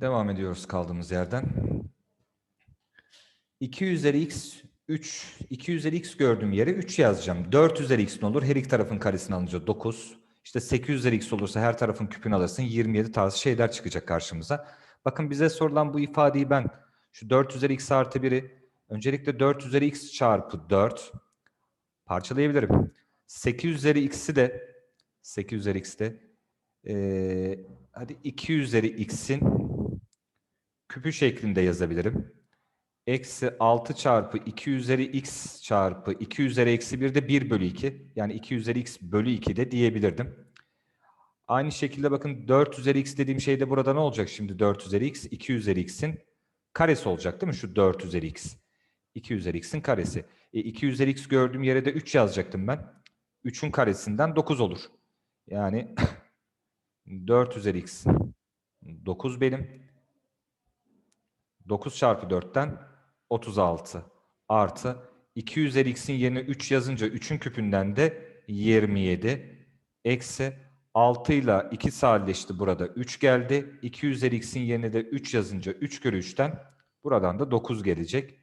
Devam ediyoruz kaldığımız yerden. 2 üzeri x 3, 2 üzeri x gördüğüm yere 3 yazacağım. 4 üzeri x ne olur? Her iki tarafın karesini alınca 9. İşte 8 üzeri x olursa her tarafın küpünü alırsın. 27 tarzı şeyler çıkacak karşımıza. Bakın bize sorulan bu ifadeyi ben şu 4 üzeri x artı 1'i öncelikle 4 üzeri x çarpı 4 parçalayabilirim. 8 üzeri x'i de 8 üzeri x'i de eee, hadi 2 üzeri x'in küpü şeklinde yazabilirim. Eksi 6 çarpı 2 üzeri x çarpı 2 üzeri eksi 1 de 1 bölü 2. Yani 2 üzeri x bölü 2 de diyebilirdim. Aynı şekilde bakın 4 üzeri x dediğim şey de burada ne olacak şimdi 4 üzeri x? 2 üzeri x'in karesi olacak değil mi? Şu 4 üzeri x. 2 üzeri x'in karesi. E, 2 üzeri x gördüğüm yere de 3 yazacaktım ben. 3'ün karesinden 9 olur. Yani 4 üzeri x 9 benim. 9 çarpı 4'ten 36 artı 2 üzeri x'in yerine 3 yazınca 3'ün küpünden de 27 eksi 6 ile 2 sadeleşti burada 3 geldi. 2 üzeri x'in yerine de 3 yazınca 3 kere 3'ten buradan da 9 gelecek.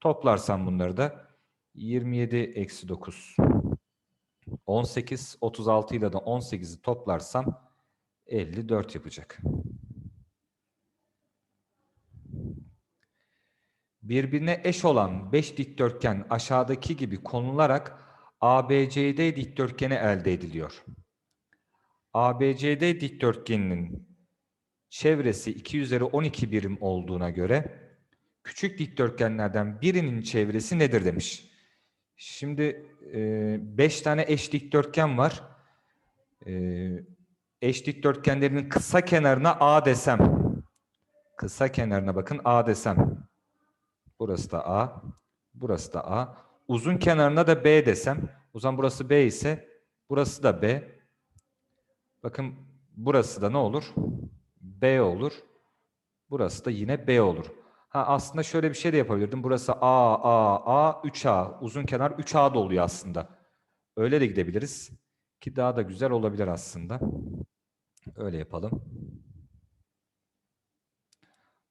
Toplarsam bunları da 27 eksi 9 18 36 ile de 18'i toplarsam 54 yapacak. Birbirine eş olan 5 dikdörtgen aşağıdaki gibi konularak ABCD dikdörtgeni elde ediliyor. ABCD dikdörtgeninin çevresi 2 üzeri 12 birim olduğuna göre küçük dikdörtgenlerden birinin çevresi nedir demiş. Şimdi 5 tane eş dikdörtgen var. E, eş dikdörtgenlerinin kısa kenarına A desem. Kısa kenarına bakın A desem. Burası da A. Burası da A. Uzun kenarına da B desem. O zaman burası B ise burası da B. Bakın burası da ne olur? B olur. Burası da yine B olur. Ha aslında şöyle bir şey de yapabilirdim. Burası A, A, A, 3A. Uzun kenar 3A da oluyor aslında. Öyle de gidebiliriz. Ki daha da güzel olabilir aslında. Öyle yapalım.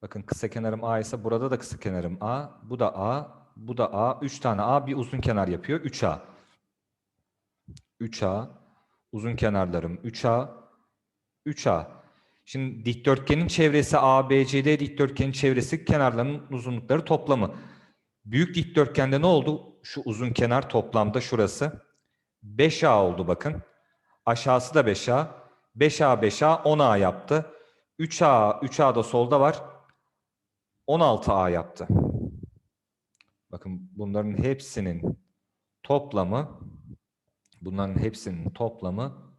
Bakın kısa kenarım A ise burada da kısa kenarım A. Bu da A. Bu da A. 3 tane A bir uzun kenar yapıyor. 3A. 3A. Uzun kenarlarım 3A. 3A. Şimdi dikdörtgenin çevresi ABCD dikdörtgenin çevresi kenarlarının uzunlukları toplamı. Büyük dikdörtgende ne oldu? Şu uzun kenar toplamda şurası. 5A oldu bakın. Aşağısı da 5A. 5A 5A 10A yaptı. 3A 3A da solda var. 16A yaptı. Bakın bunların hepsinin toplamı bunların hepsinin toplamı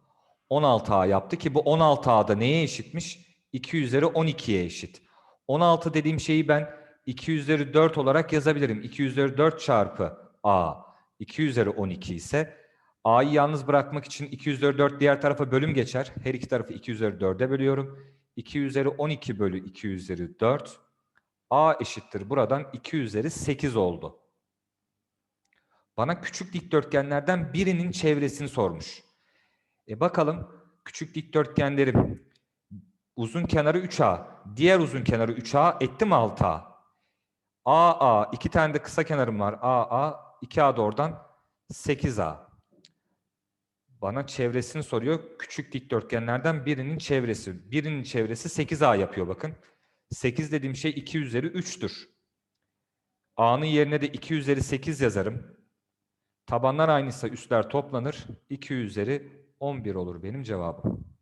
16A yaptı ki bu 16A'da neye eşitmiş? 2 üzeri 12'ye eşit. 16 dediğim şeyi ben 2 üzeri 4 olarak yazabilirim. 2 üzeri 4 çarpı A 2 üzeri 12 ise A'yı yalnız bırakmak için 2 üzeri 4 diğer tarafa bölüm geçer. Her iki tarafı 2 üzeri 4'e bölüyorum. 2 üzeri 12 bölü 2 üzeri 4 A eşittir. Buradan 2 üzeri 8 oldu. Bana küçük dikdörtgenlerden birinin çevresini sormuş. E bakalım küçük dikdörtgenlerim uzun kenarı 3A, diğer uzun kenarı 3A etti mi 6A? AA, iki tane de kısa kenarım var. AA, 2A da oradan 8A. Bana çevresini soruyor. Küçük dikdörtgenlerden birinin çevresi. Birinin çevresi 8A yapıyor bakın. 8 dediğim şey 2 üzeri 3'tür. A'nın yerine de 2 üzeri 8 yazarım. Tabanlar aynıysa üstler toplanır. 2 üzeri 11 olur benim cevabım.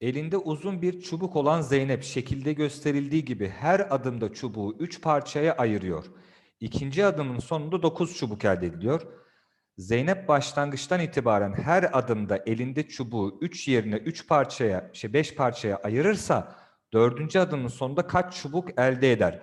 Elinde uzun bir çubuk olan Zeynep şekilde gösterildiği gibi her adımda çubuğu 3 parçaya ayırıyor. İkinci adımın sonunda 9 çubuk elde ediliyor. Zeynep başlangıçtan itibaren her adımda elinde çubuğu 3 yerine 3 parçaya, şey 5 parçaya ayırırsa dördüncü adımın sonunda kaç çubuk elde eder?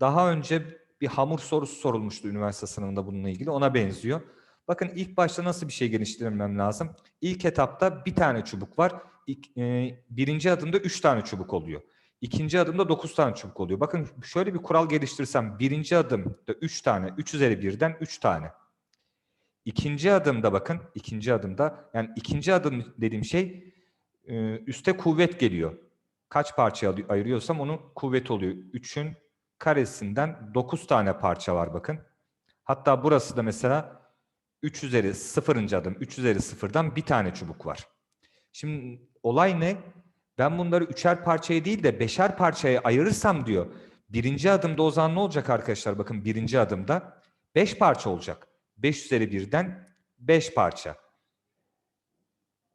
Daha önce bir hamur sorusu sorulmuştu üniversite sınavında bununla ilgili. Ona benziyor. Bakın ilk başta nasıl bir şey geliştirmem lazım? İlk etapta bir tane çubuk var. İlk, e, birinci adımda üç tane çubuk oluyor. İkinci adımda dokuz tane çubuk oluyor. Bakın şöyle bir kural geliştirsem birinci adımda üç tane, üç üzeri birden üç tane. İkinci adımda bakın, ikinci adımda yani ikinci adım dediğim şey Ee, üste kuvvet geliyor. Kaç parçaya ayırıyorsam onun kuvveti oluyor. 3'ün karesinden 9 tane parça var bakın. Hatta burası da mesela 3 üzeri 0. adım 3 üzeri 0'dan bir tane çubuk var. Şimdi olay ne? Ben bunları üçer parçaya değil de beşer parçaya ayırırsam diyor. Birinci adımda o zaman ne olacak arkadaşlar? Bakın birinci adımda 5 parça olacak. 5 üzeri 1'den 5 parça.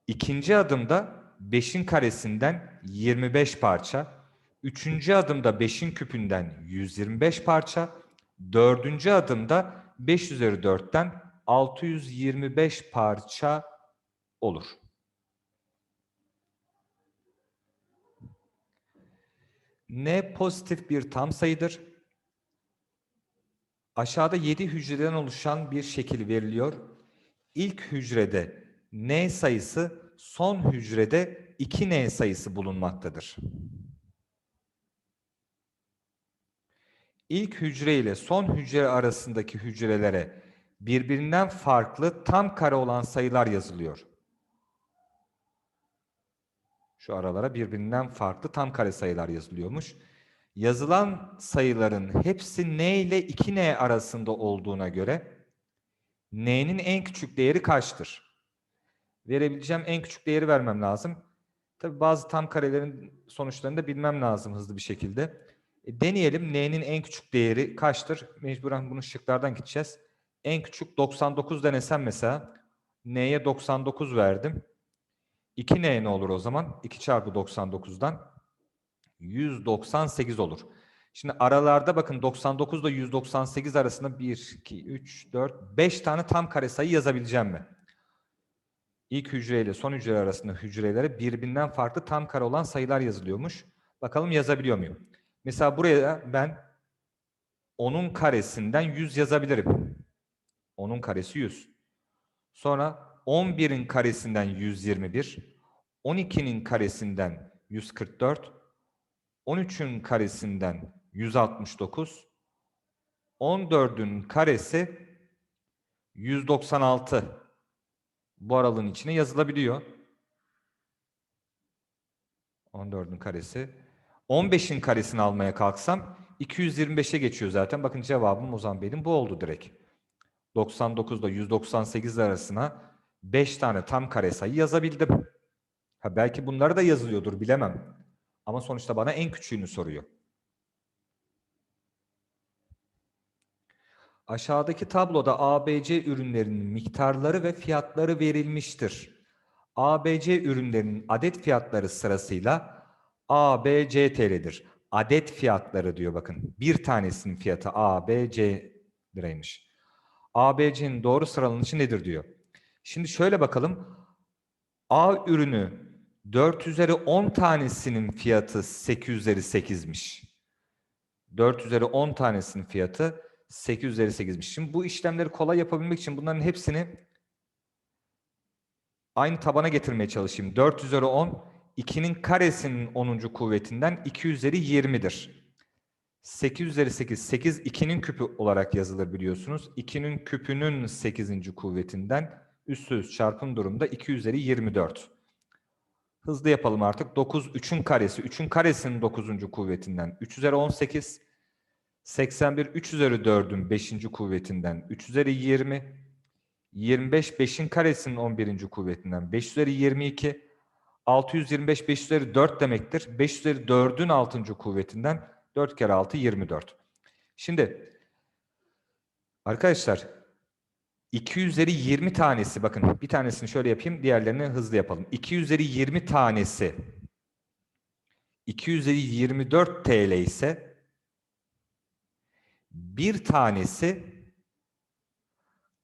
İkinci adımda 5'in karesinden 25 parça. Üçüncü adımda 5'in küpünden 125 parça. Dördüncü adımda 5 üzeri 4'ten 625 parça olur. N pozitif bir tam sayıdır. Aşağıda 7 hücreden oluşan bir şekil veriliyor. İlk hücrede N sayısı, son hücrede 2N sayısı bulunmaktadır. İlk hücre ile son hücre arasındaki hücrelere birbirinden farklı tam kare olan sayılar yazılıyor. Şu aralara birbirinden farklı tam kare sayılar yazılıyormuş. Yazılan sayıların hepsi n ile 2n arasında olduğuna göre n'nin en küçük değeri kaçtır? Verebileceğim en küçük değeri vermem lazım. Tabi bazı tam karelerin sonuçlarını da bilmem lazım hızlı bir şekilde. E, deneyelim n'nin en küçük değeri kaçtır? Mecburen bunu şıklardan gideceğiz. En küçük 99 denesem mesela n'ye 99 verdim. 2n ne olur o zaman? 2 çarpı 99'dan 198 olur. Şimdi aralarda bakın 99 ile 198 arasında 1, 2, 3, 4, 5 tane tam kare sayı yazabileceğim mi? İlk hücre ile son hücre arasında hücrelere birbirinden farklı tam kare olan sayılar yazılıyormuş. Bakalım yazabiliyor muyum? Mesela buraya ben onun karesinden 100 yazabilirim. Onun karesi 100. Sonra 11'in karesinden 121, 12'nin karesinden 144, 13'ün karesinden 169, 14'ün karesi 196 bu aralığın içine yazılabiliyor. 14'ün karesi. 15'in karesini almaya kalksam 225'e geçiyor zaten. Bakın cevabım o zaman benim bu oldu direkt. 99 ile 198 arasına 5 tane tam kare sayı yazabildim. Ha belki bunları da yazılıyordur bilemem. Ama sonuçta bana en küçüğünü soruyor. Aşağıdaki tabloda ABC ürünlerinin miktarları ve fiyatları verilmiştir. ABC ürünlerinin adet fiyatları sırasıyla TL'dir. Adet fiyatları diyor bakın. Bir tanesinin fiyatı ABC liraymış. ABC'nin doğru sıralanışı nedir diyor. Şimdi şöyle bakalım. A ürünü 4 üzeri 10 tanesinin fiyatı 8 üzeri 8'miş. 4 üzeri 10 tanesinin fiyatı 8 üzeri 8'miş. Şimdi bu işlemleri kolay yapabilmek için bunların hepsini aynı tabana getirmeye çalışayım. 4 üzeri 10, 2'nin karesinin 10. kuvvetinden 2 üzeri 20'dir. 8 üzeri 8, 8 2'nin küpü olarak yazılır biliyorsunuz. 2'nin küpünün 8. kuvvetinden üstü üst çarpım durumda 2 üzeri 24. Hızlı yapalım artık. 9 3'ün karesi. 3'ün karesinin 9. kuvvetinden 3 üzeri 18. 81 3 üzeri 4'ün 5. kuvvetinden 3 üzeri 20. 25 5'in karesinin 11. kuvvetinden 5 üzeri 22. 625 5 üzeri 4 demektir. 5 üzeri 4'ün 6. kuvvetinden 4 kere 6 24. Şimdi arkadaşlar 2 üzeri 20 tanesi bakın bir tanesini şöyle yapayım diğerlerini hızlı yapalım. 2 üzeri 20 tanesi 2 üzeri 24 TL ise bir tanesi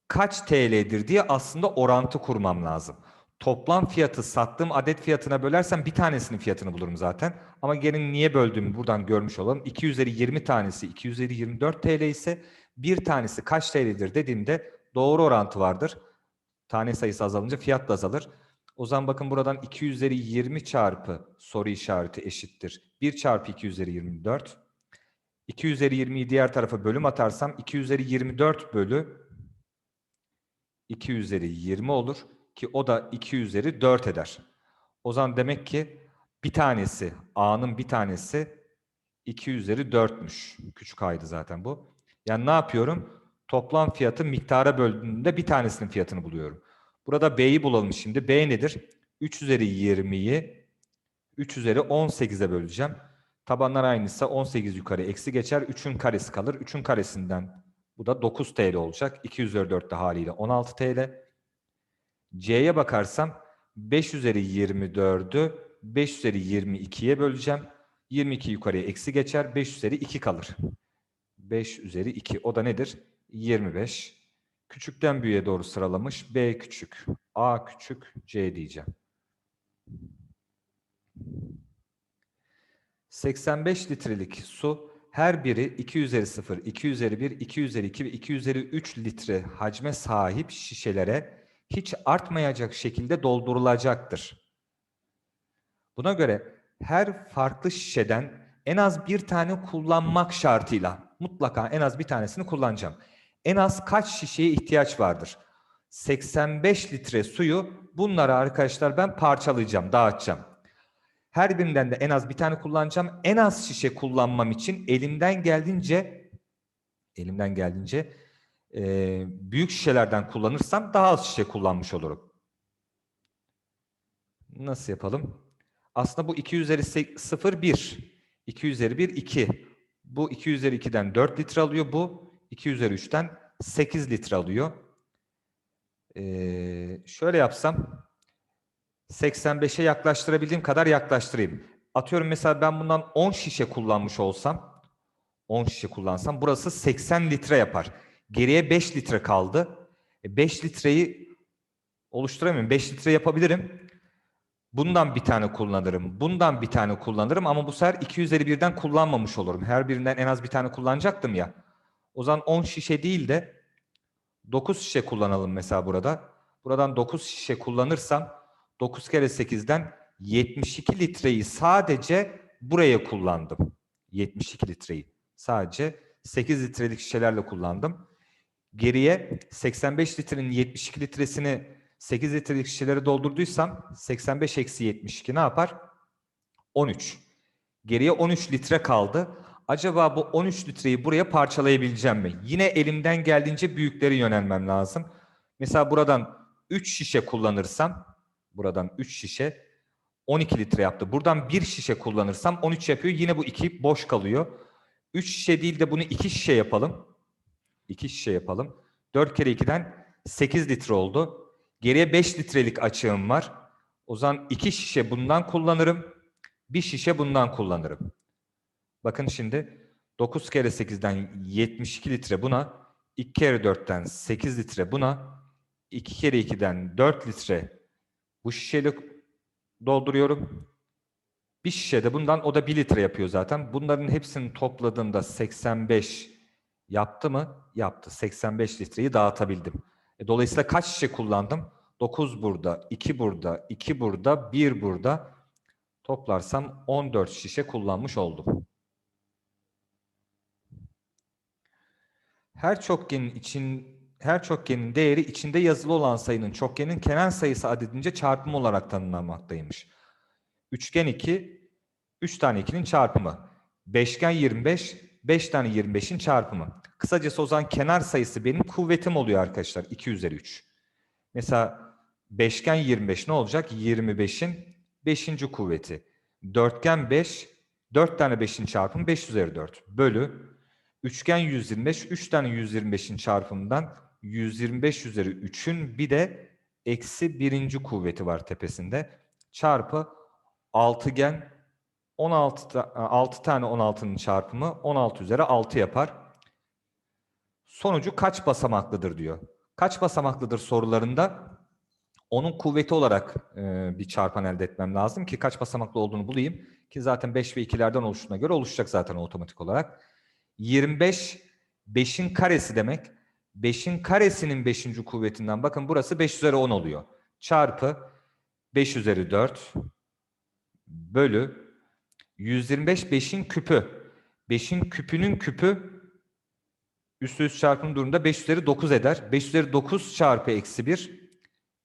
kaç TL'dir diye aslında orantı kurmam lazım. Toplam fiyatı sattığım adet fiyatına bölersem bir tanesinin fiyatını bulurum zaten. Ama gelin niye böldüğümü buradan görmüş olalım. 2 üzeri 20 tanesi 2 üzeri 24 TL ise bir tanesi kaç TL'dir dediğimde doğru orantı vardır. Tane sayısı azalınca fiyat da azalır. O zaman bakın buradan 2 üzeri 20 çarpı soru işareti eşittir. 1 çarpı 2 üzeri 24. 2 üzeri 20'yi diğer tarafa bölüm atarsam 2 üzeri 24 bölü 2 üzeri 20 olur ki o da 2 üzeri 4 eder. O zaman demek ki bir tanesi, A'nın bir tanesi 2 üzeri 4'müş. Küçük A'ydı zaten bu. Yani ne yapıyorum? Toplam fiyatı miktara böldüğümde bir tanesinin fiyatını buluyorum. Burada B'yi bulalım şimdi. B nedir? 3 üzeri 20'yi 3 üzeri 18'e böleceğim. Tabanlar aynıysa 18 yukarı eksi geçer. 3'ün karesi kalır. 3'ün karesinden bu da 9 TL olacak. 2 üzeri 4 de haliyle 16 TL. C'ye bakarsam 5 üzeri 24'ü 5 üzeri 22'ye böleceğim. 22 yukarıya eksi geçer. 5 üzeri 2 kalır. 5 üzeri 2. O da nedir? 25. Küçükten büyüğe doğru sıralamış. B küçük, A küçük, C diyeceğim. 85 litrelik su her biri 2 üzeri 0, 2 üzeri 1, 2 üzeri 2 ve 2 üzeri 3 litre hacme sahip şişelere hiç artmayacak şekilde doldurulacaktır. Buna göre her farklı şişeden en az bir tane kullanmak şartıyla mutlaka en az bir tanesini kullanacağım. En az kaç şişeye ihtiyaç vardır? 85 litre suyu bunları arkadaşlar ben parçalayacağım, dağıtacağım. Her birinden de en az bir tane kullanacağım. En az şişe kullanmam için elimden geldiğince elimden geldiğince e, büyük şişelerden kullanırsam daha az şişe kullanmış olurum. Nasıl yapalım? Aslında bu 2 üzeri 0 1. 2 üzeri 1 2. Bu 2 üzeri 2'den 4 litre alıyor. Bu 2 üzeri 3'ten 8 litre alıyor. Ee, şöyle yapsam 85'e yaklaştırabildiğim kadar yaklaştırayım. Atıyorum mesela ben bundan 10 şişe kullanmış olsam 10 şişe kullansam burası 80 litre yapar. Geriye 5 litre kaldı. E 5 litreyi oluşturamıyorum. 5 litre yapabilirim. Bundan bir tane kullanırım. Bundan bir tane kullanırım ama bu sefer 2 üzeri birden kullanmamış olurum. Her birinden en az bir tane kullanacaktım ya. O zaman 10 şişe değil de 9 şişe kullanalım mesela burada. Buradan 9 şişe kullanırsam 9 kere 8'den 72 litreyi sadece buraya kullandım. 72 litreyi sadece 8 litrelik şişelerle kullandım. Geriye 85 litrenin 72 litresini 8 litrelik şişelere doldurduysam 85 eksi 72 ne yapar? 13. Geriye 13 litre kaldı. Acaba bu 13 litreyi buraya parçalayabileceğim mi? Yine elimden geldiğince büyükleri yönelmem lazım. Mesela buradan 3 şişe kullanırsam, buradan 3 şişe 12 litre yaptı. Buradan 1 şişe kullanırsam 13 yapıyor. Yine bu 2 boş kalıyor. 3 şişe değil de bunu 2 şişe yapalım. 2 şişe yapalım. 4 kere 2'den 8 litre oldu. Geriye 5 litrelik açığım var. O zaman 2 şişe bundan kullanırım. 1 şişe bundan kullanırım. Bakın şimdi 9 kere 8'den 72 litre buna, 2 kere 4'ten 8 litre buna, 2 kere 2'den 4 litre bu şişeyle dolduruyorum. Bir şişe de bundan o da 1 litre yapıyor zaten. Bunların hepsini topladığımda 85 yaptı mı? Yaptı. 85 litreyi dağıtabildim. E, dolayısıyla kaç şişe kullandım? 9 burada, 2 burada, 2 burada, 1 burada. Toplarsam 14 şişe kullanmış oldum. Her çokgenin için her çokgenin değeri içinde yazılı olan sayının çokgenin kenar sayısı adedince çarpımı olarak tanımlanmaktaymış. Üçgen 2, 3 tane 2'nin çarpımı. Beşgen 25, 5 tane 25'in çarpımı. Kısacası o zaman kenar sayısı benim kuvvetim oluyor arkadaşlar. 2 üzeri 3. Mesela beşgen 25 ne olacak? 25'in 5. kuvveti. Dörtgen 5, 4 tane 5'in çarpımı 5 üzeri 4. Bölü Üçgen 125, 3 tane 125'in çarpımından 125 üzeri 3'ün bir de eksi birinci kuvveti var tepesinde. Çarpı altıgen 16, 6 tane 16'nın çarpımı 16 üzeri 6 yapar. Sonucu kaç basamaklıdır diyor. Kaç basamaklıdır sorularında onun kuvveti olarak e, bir çarpan elde etmem lazım ki kaç basamaklı olduğunu bulayım. Ki zaten 5 ve 2'lerden oluştuğuna göre oluşacak zaten otomatik olarak. 25 5'in karesi demek. 5'in karesinin 5. kuvvetinden bakın burası 5 üzeri 10 oluyor. Çarpı 5 üzeri 4 bölü 125 5'in küpü. 5'in küpünün küpü üstü üst çarpım durumunda 5 üzeri 9 eder. 5 üzeri 9 çarpı eksi 1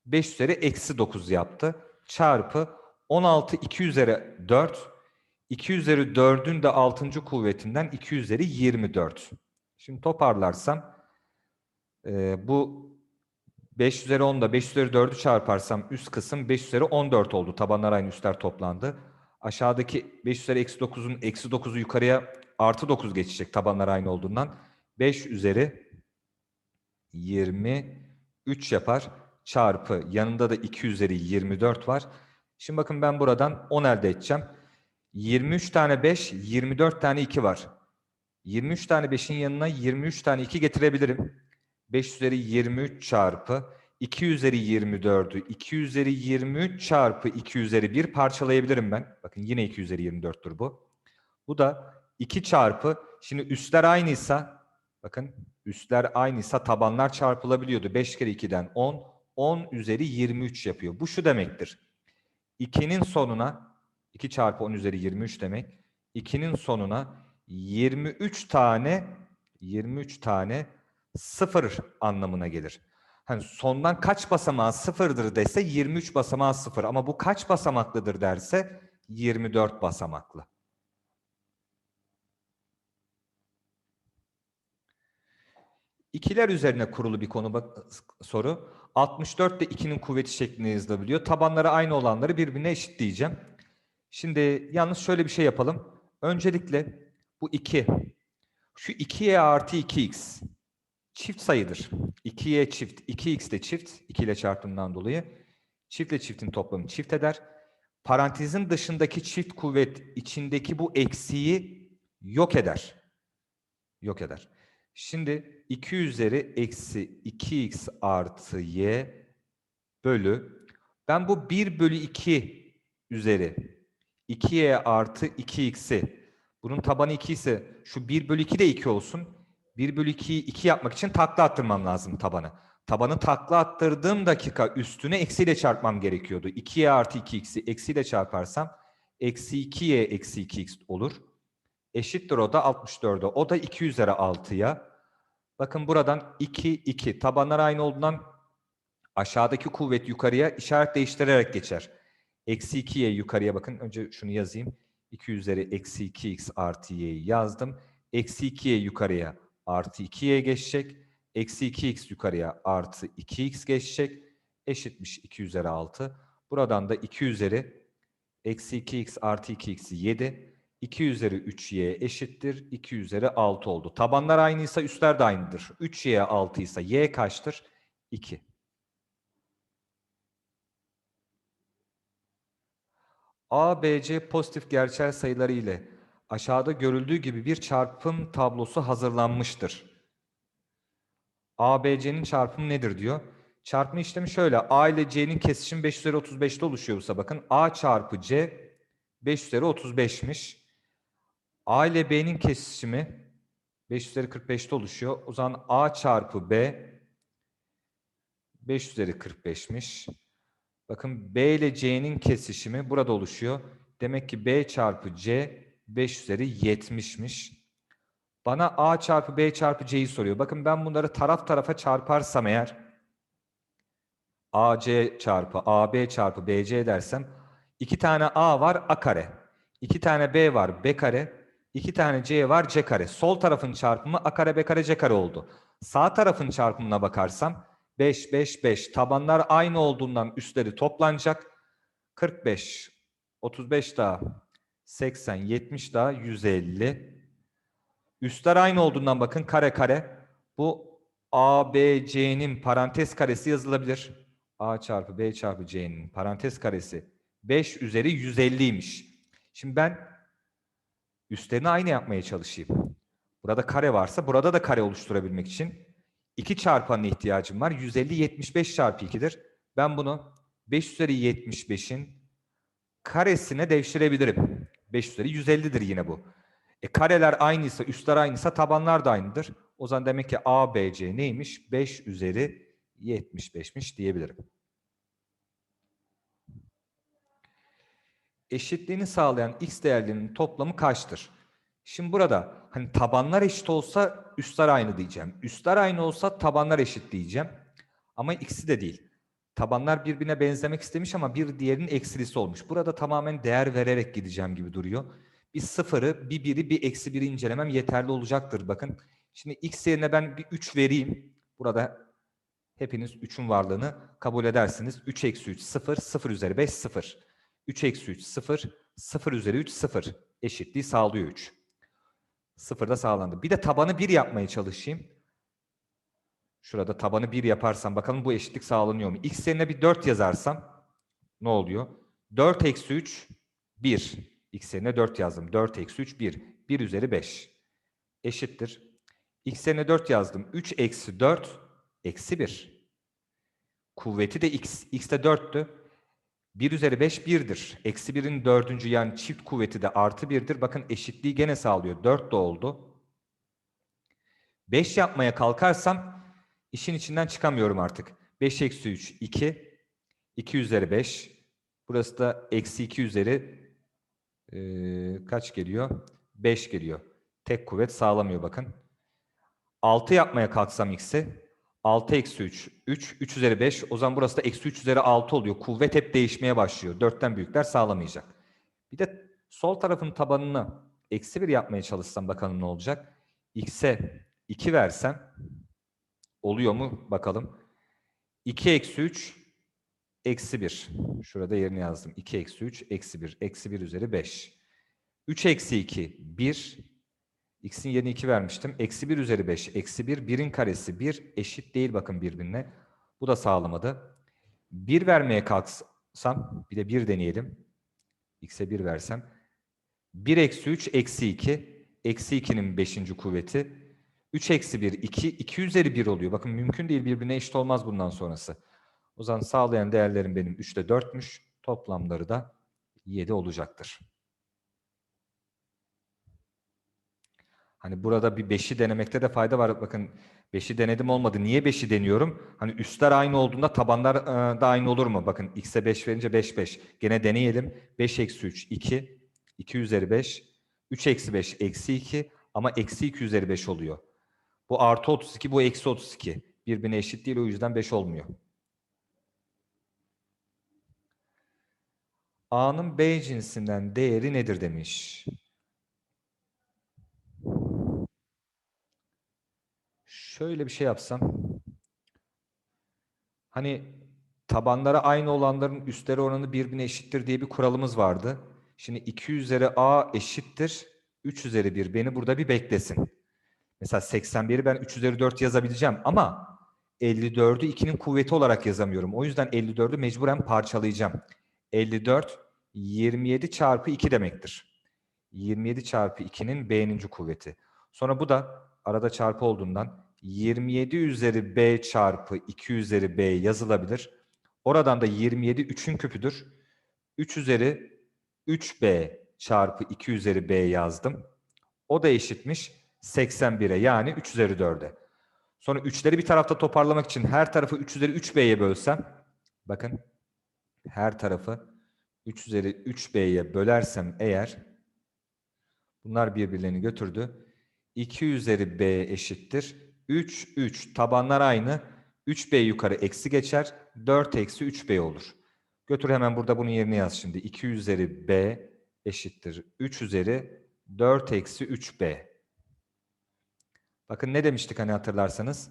5 üzeri eksi 9 yaptı. Çarpı 16 2 üzeri 4. 2 üzeri 4'ün de 6. kuvvetinden 2 üzeri 24. Şimdi toparlarsam e, bu 5 üzeri 10 da 5 üzeri 4'ü çarparsam üst kısım 5 üzeri 14 oldu. Tabanlar aynı üstler toplandı. Aşağıdaki 5 üzeri eksi 9'un eksi 9'u yukarıya artı 9 geçecek tabanlar aynı olduğundan. 5 üzeri 23 yapar. Çarpı yanında da 2 üzeri 24 var. Şimdi bakın ben buradan 10 elde edeceğim. 23 tane 5, 24 tane 2 var. 23 tane 5'in yanına 23 tane 2 getirebilirim. 5 üzeri 23 çarpı 2 üzeri 24'ü 2 üzeri 23 çarpı 2 üzeri 1 parçalayabilirim ben. Bakın yine 2 üzeri 24'tür bu. Bu da 2 çarpı şimdi üstler aynıysa bakın üstler aynıysa tabanlar çarpılabiliyordu. 5 kere 2'den 10 10 üzeri 23 yapıyor. Bu şu demektir. 2'nin sonuna 2 çarpı 10 üzeri 23 demek. 2'nin sonuna 23 tane 23 tane sıfır anlamına gelir. Hani sondan kaç basamağı sıfırdır dese 23 basamağı sıfır ama bu kaç basamaklıdır derse 24 basamaklı. İkiler üzerine kurulu bir konu bak soru. 64 de 2'nin kuvveti şeklinde yazılabiliyor. Tabanları aynı olanları birbirine eşitleyeceğim. Şimdi yalnız şöyle bir şey yapalım. Öncelikle bu 2. Şu 2y artı 2x çift sayıdır. 2y çift, 2x de çift. 2 ile çarptığından dolayı. Çiftle çiftin toplamı çift eder. Parantezin dışındaki çift kuvvet içindeki bu eksiği yok eder. Yok eder. Şimdi 2 üzeri eksi 2x artı y bölü. Ben bu 1 bölü 2 üzeri 2y artı 2x'i bunun tabanı 2 ise şu 1 bölü 2 de 2 olsun. 1 bölü 2'yi 2 yapmak için takla attırmam lazım tabanı. Tabanı takla attırdığım dakika üstüne eksiyle çarpmam gerekiyordu. 2y artı 2x'i eksiyle çarparsam eksi 2y eksi 2x olur. Eşittir o da 64'e. O da 2 üzeri 6'ya. Bakın buradan 2, 2. Tabanlar aynı olduğundan aşağıdaki kuvvet yukarıya işaret değiştirerek geçer. Eksi 2y yukarıya bakın. Önce şunu yazayım. 2 üzeri eksi 2x artı y'yi yazdım. Eksi 2y yukarıya artı 2y geçecek. Eksi 2x yukarıya artı 2x geçecek. Eşitmiş 2 üzeri 6. Buradan da 2 üzeri eksi 2x artı 2x'i 7. 2 üzeri 3y eşittir. 2 üzeri 6 oldu. Tabanlar aynıysa üstler de aynıdır. 3y 6 ise y kaçtır? 2. A, B, C pozitif gerçel sayıları ile aşağıda görüldüğü gibi bir çarpım tablosu hazırlanmıştır. A, B, C'nin çarpımı nedir diyor. Çarpma işlemi şöyle. A ile C'nin kesişimi 5 üzeri 35'te oluşuyorsa bakın A çarpı C 5 üzeri 35'miş. A ile B'nin kesişimi 5 üzeri 45'te oluşuyor. O zaman A çarpı B 5 üzeri 45'miş. Bakın B ile C'nin kesişimi burada oluşuyor. Demek ki B çarpı C 5 üzeri 70'miş. Bana A çarpı B çarpı C'yi soruyor. Bakın ben bunları taraf tarafa çarparsam eğer AC çarpı AB çarpı BC dersem iki tane A var A kare. iki tane B var B kare. iki tane C var C kare. Sol tarafın çarpımı A kare B kare C kare oldu. Sağ tarafın çarpımına bakarsam 5 5 5 tabanlar aynı olduğundan üstleri toplanacak. 45 35 daha 80 70 daha 150. Üstler aynı olduğundan bakın kare kare. Bu A, B, C'nin parantez karesi yazılabilir. A çarpı B çarpı C'nin parantez karesi 5 üzeri 150'ymiş. Şimdi ben üstlerini aynı yapmaya çalışayım. Burada kare varsa burada da kare oluşturabilmek için 2 çarpanına ihtiyacım var. 150 75 çarpı 2'dir. Ben bunu 5 üzeri 75'in karesine devşirebilirim. 5 üzeri 150'dir yine bu. E kareler aynıysa, üstler aynıysa tabanlar da aynıdır. O zaman demek ki ABC neymiş? 5 üzeri 75'miş diyebilirim. Eşitliğini sağlayan x değerlerinin toplamı kaçtır? Şimdi burada hani tabanlar eşit olsa üstler aynı diyeceğim. Üstler aynı olsa tabanlar eşit diyeceğim. Ama ikisi de değil. tabanlar birbirine benzemek istemiş ama bir diğerinin eksilisi olmuş. Burada tamamen değer vererek gideceğim gibi duruyor. Bir sıfırı, bir biri, bir eksi biri incelemem yeterli olacaktır. Bakın şimdi x yerine ben bir 3 vereyim. Burada hepiniz 3'ün varlığını kabul edersiniz. 3 eksi 3 0, 0 üzeri 5 0. 3 eksi 3 0, 0 üzeri 3 0. Eşitliği sağlıyor 3. 0 da sağlandı. Bir de tabanı 1 yapmaya çalışayım. Şurada tabanı 1 yaparsam bakalım bu eşitlik sağlanıyor mu? X yerine bir 4 yazarsam ne oluyor? 4 eksi 3 1. X yerine 4 yazdım. 4 eksi 3 1. 1 üzeri 5. Eşittir. X yerine 4 yazdım. 3 eksi 4 eksi 1. Kuvveti de x. X de 4'tü. 1 üzeri 5 1'dir. Eksi 1'in dördüncü yani çift kuvveti de artı 1'dir. Bakın eşitliği gene sağlıyor. 4 de oldu. 5 yapmaya kalkarsam işin içinden çıkamıyorum artık. 5 eksi 3 2. 2 üzeri 5. Burası da eksi 2 üzeri eee, kaç geliyor? 5 geliyor. Tek kuvvet sağlamıyor bakın. 6 yapmaya kalksam x'i 6 eksi 3. 3. 3 üzeri 5. O zaman burası da eksi 3 üzeri 6 oluyor. Kuvvet hep değişmeye başlıyor. 4'ten büyükler sağlamayacak. Bir de sol tarafın tabanını eksi 1 yapmaya çalışsam bakalım ne olacak. X'e 2 versem oluyor mu bakalım. 2 eksi 3 eksi 1. Şurada yerini yazdım. 2 eksi 3 eksi 1. Eksi 1 üzeri 5. 3 eksi 2 1. X'in yerine 2 vermiştim. Eksi 1 üzeri 5. Eksi 1. 1'in karesi 1. Eşit değil bakın birbirine. Bu da sağlamadı. 1 vermeye kalksam. Bir de 1 deneyelim. X'e 1 versem. 1 eksi 3 eksi 2. Eksi 2'nin 5. kuvveti. 3 eksi 1 2. 2 üzeri 1 oluyor. Bakın mümkün değil birbirine eşit olmaz bundan sonrası. O zaman sağlayan değerlerim benim 3'te 4'müş. Toplamları da 7 olacaktır. Hani burada bir 5'i denemekte de fayda var. Bakın 5'i denedim olmadı. Niye 5'i deniyorum? Hani üstler aynı olduğunda tabanlar e, da aynı olur mu? Bakın x'e 5 verince 5 5. Gene deneyelim. 5 eksi 3 2. 2 üzeri 5. 3 eksi 5 eksi 2. Ama eksi 2 üzeri 5 oluyor. Bu artı 32 bu eksi 32. Birbirine eşit değil o yüzden 5 olmuyor. A'nın B cinsinden değeri nedir demiş. Şöyle bir şey yapsam. Hani tabanları aynı olanların üstleri oranı birbirine eşittir diye bir kuralımız vardı. Şimdi 2 üzeri A eşittir 3 üzeri 1. Beni burada bir beklesin. Mesela 81'i ben 3 üzeri 4 yazabileceğim ama 54'ü 2'nin kuvveti olarak yazamıyorum. O yüzden 54'ü mecburen parçalayacağım. 54 27 çarpı 2 demektir. 27 çarpı 2'nin B'ninci kuvveti. Sonra bu da arada çarpı olduğundan 27 üzeri B çarpı 2 üzeri B yazılabilir. Oradan da 27 3'ün küpüdür. 3 üzeri 3B çarpı 2 üzeri B yazdım. O da eşitmiş 81'e yani 3 üzeri 4'e. Sonra 3'leri bir tarafta toparlamak için her tarafı 3 üzeri 3B'ye bölsem. Bakın her tarafı 3 üzeri 3B'ye bölersem eğer bunlar birbirlerini götürdü. 2 üzeri B eşittir. 3, 3. Tabanlar aynı. 3B yukarı eksi geçer. 4 eksi 3B olur. Götür hemen burada bunun yerine yaz şimdi. 2 üzeri B eşittir. 3 üzeri 4 eksi 3B. Bakın ne demiştik hani hatırlarsanız?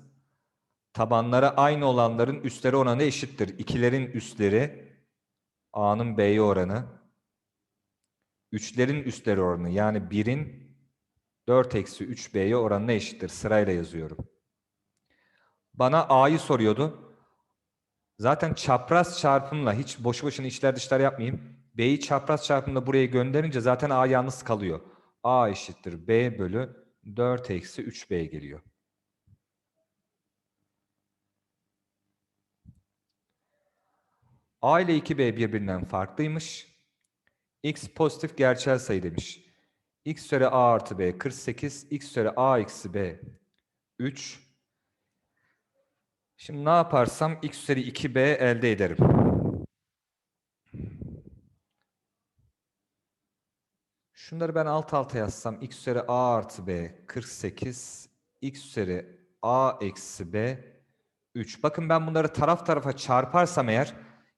Tabanları aynı olanların üstleri oranı eşittir. İkilerin üstleri A'nın B'ye oranı. Üçlerin üstleri oranı yani 1'in 4 eksi 3B'ye oranına eşittir. Sırayla yazıyorum. Bana A'yı soruyordu. Zaten çapraz çarpımla hiç boşu boşuna içler dışlar yapmayayım. B'yi çapraz çarpımla buraya gönderince zaten A yalnız kalıyor. A eşittir B bölü 4 eksi 3B geliyor. A ile 2B birbirinden farklıymış. X pozitif gerçel sayı demiş. X üzeri A artı B 48, X üzeri A eksi B 3. Şimdi ne yaparsam X üzeri 2B elde ederim. Şunları ben alt alta yazsam X üzeri A artı B 48, X üzeri A eksi B 3. Bakın ben bunları taraf tarafa çarparsam eğer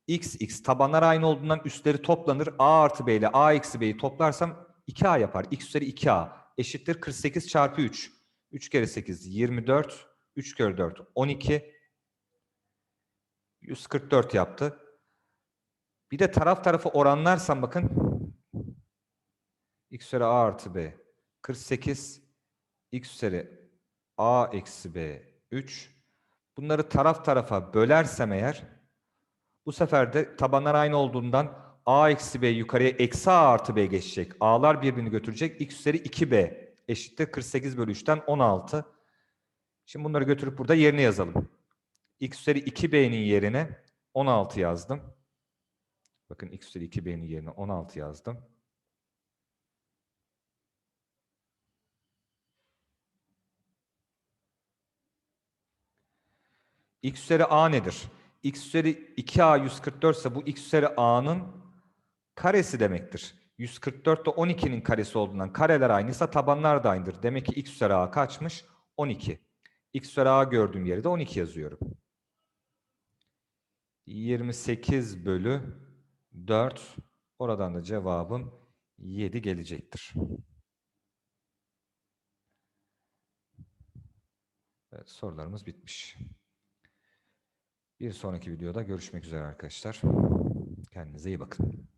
x, x tabanlar aynı olduğundan üstleri toplanır. a artı b ile a eksi b'yi toplarsam 2a yapar. x üzeri 2a eşittir 48 çarpı 3. 3 kere 8 24. 3 kere 4 12. 144 yaptı. Bir de taraf tarafa oranlarsam bakın x üzeri a artı b 48 x üzeri a eksi b 3 bunları taraf tarafa bölersem eğer bu sefer de tabanlar aynı olduğundan a eksi b yukarıya eksi a artı b geçecek. a'lar birbirini götürecek. x üzeri 2b eşittir 48 bölü 3'ten 16. Şimdi bunları götürüp burada yerine yazalım. x üzeri 2b'nin yerine 16 yazdım. Bakın x üzeri 2b'nin yerine 16 yazdım. x üzeri a nedir? x üzeri 2a 144 ise bu x üzeri a'nın karesi demektir. 144 de 12'nin karesi olduğundan kareler aynıysa tabanlar da aynıdır. Demek ki x üzeri a kaçmış? 12. x üzeri a gördüğüm yere de 12 yazıyorum. 28 bölü 4. Oradan da cevabım 7 gelecektir. Evet, sorularımız bitmiş. Bir sonraki videoda görüşmek üzere arkadaşlar. Kendinize iyi bakın.